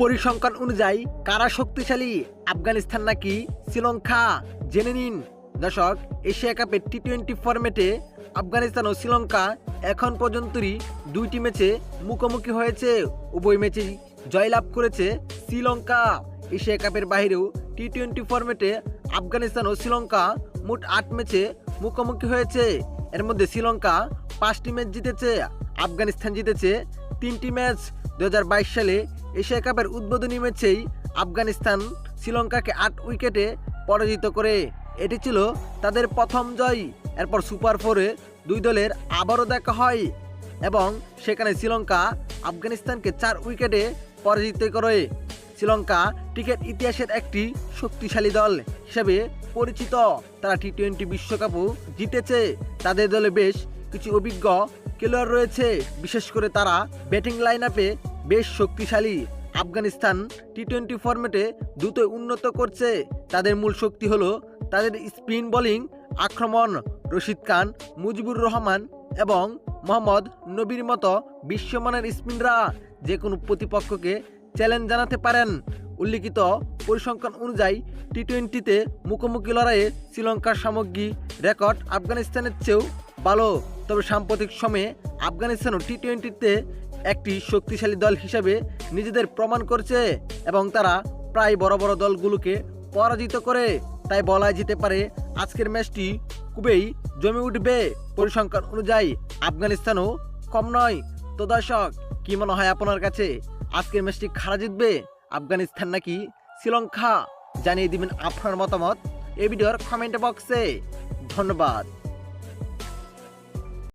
পরিসংখ্যান অনুযায়ী কারা শক্তিশালী? আফগানিস্তান নাকি শ্রীলঙ্কা? জেনে নিন। দর্শক, এশিয়া কাপের টি টোয়েন্টি ফরম্যাটে আফগানিস্তান ও শ্রীলঙ্কা এখন পর্যন্তই দুইটি ম্যাচে মুখোমুখি হয়েছে। উভয় ম্যাচেই জয়লাভ করেছে শ্রীলঙ্কা। এশিয়া কাপের বাইরেও টি টোয়েন্টি ফরম্যাটে আফগানিস্তান ও শ্রীলঙ্কা মোট আট ম্যাচে মুখোমুখি হয়েছে। এর মধ্যে শ্রীলঙ্কা পাঁচটি ম্যাচ জিতেছে। আফগানিস্তান জিতেছে তিনটি ম্যাচ। দুই হাজার বাইশ সালে এশিয়া কাপের উদ্বোধনী ম্যাচেই আফগানিস্তান শ্রীলঙ্কাকে আট উইকেটে পরাজিত করে। এটি ছিল তাদের প্রথম জয়। এরপর সুপার ফোরে দুই দলের আবারও দেখা হয় এবং সেখানে শ্রীলঙ্কা আফগানিস্তানকে চার উইকেটে পরাজিত করে। শ্রীলঙ্কা ক্রিকেট ইতিহাসের একটি শক্তিশালী দল হিসেবে পরিচিত। তারা টি টোয়েন্টি বিশ্বকাপও জিতেছে। তাদের দলে বেশ কিছু অভিজ্ঞ খেলোয়াড় রয়েছে। বিশেষ করে তারা ব্যাটিং লাইন আপে বেশ শক্তিশালী। আফগানিস্তান টি টোয়েন্টি ফরম্যাটে দ্রুত উন্নত করছে। তাদের মূল শক্তি হলো তাদের স্পিন বোলিং আক্রমণ, রশিদ খান, মুজিবুর রহমান এবং মোহাম্মদ নবীর মতো বিশ্বমানের স্পিনরা যে কোনো প্রতিপক্ষকে চ্যালেঞ্জ জানাতে পারেন। উল্লিখিত পরিসংখ্যান অনুযায়ী টি টোয়েন্টিতে মুখোমুখি লড়াইয়ে শ্রীলঙ্কার সামগ্রী রেকর্ড আফগানিস্তানের চেয়েও ভালো। তবে সাম্প্রতিক সময়ে আফগানিস্তানও টি টোয়েন্টিতে একটি শক্তিশালী দল হিসেবে নিজেদের প্রমাণ করছে এবং তারা প্রায় বড় বড় দলগুলোকে পরাজিত করে। তাই বলা যেতে পারে আজকের ম্যাচটি খুবই জমে উঠবে। পরিসংখ্যান অনুযায়ী আফগানিস্তানও কম নয়। তো দর্শক, কি মনে হয় আপনার কাছে? আজকের ম্যাচটি খারা জিতবে? আফগানিস্তান নাকি শ্রীলঙ্কা? জানিয়ে দিবেন আপনার মতামত। এই ভিডিওর কমেন্ট বক্সে। ধন্যবাদ।